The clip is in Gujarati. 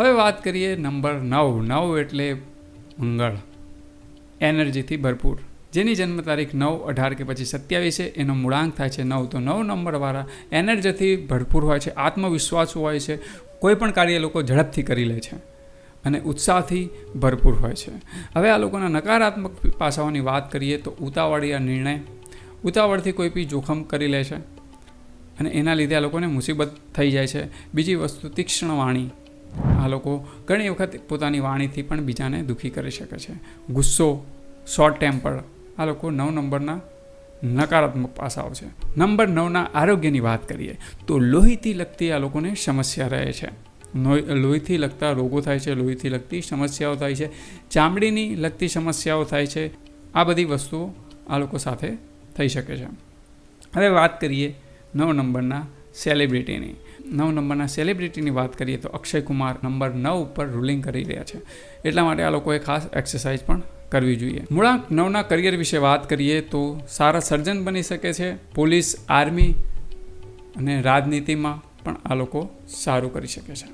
હવે વાત કરીએ નંબર નવ. નવ એટલે મંગળ. એનર્જીથી ભરપૂર. જેની જન્મ તારીખ નવ, અઢાર કે પછી સત્યાવીસ છે, એનો મૂળાંક થાય છે નવ. તો નવ નંબરવાળા એનર્જીથી ભરપૂર હોય છે, આત્મવિશ્વાસ હોય છે, કોઈ પણ કાર્ય લોકો ઝડપથી કરી લે છે અને ઉત્સાહથી ભરપૂર હોય છે. હવે આ લોકોના નકારાત્મક પાસાઓની વાત કરીએ તો ઉતાવળી આ નિર્ણય. ઉતાવળથી કોઈ બી જોખમ કરી લે છે અને એના લીધે આ લોકોને મુસીબત થઈ જાય છે. બીજી વસ્તુ તીક્ષ્ણ વાણી. આ લોકો ઘણી વખત પોતાની વાણીથી પણ બીજાને દુઃખી કરી શકે છે. ગુસ્સો શોર્ટ ટેમ્પર આ લોકો નવ નંબરના નકારાત્મક પાસાઓ છે. નંબર નવના આરોગ્યની વાત કરીએ, તો લોહીથી લગતી આ લોકોને સમસ્યા રહે છે. લોહીથી લગતા રોગો થાય છે, લોહીથી લગતી સમસ્યાઓ થાય છે, ચામડીની લગતી સમસ્યાઓ થાય છે, આ બધી વસ્તુઓ આ લોકો સાથે થઈ શકે છે. હવે વાત કરીએ નવ નંબરના સેલિબ્રિટીની નવ નંબરના સેલિબ્રિટીની વાત કરીએ તો અક્ષય કુમાર નંબર નવ ઉપર રૂલિંગ કરી રહ્યા છે. એટલા માટે આ લોકોએ ખાસ એક્સરસાઇઝ પણ કરવી જોઈએ. મૂળાંક નવના કરિયર વિશે વાત કરીએ તો સારા સર્જન બની શકે છે. પોલીસ આર્મી અને રાજનીતિમાં પણ આ લોકો સારું કરી શકે છે.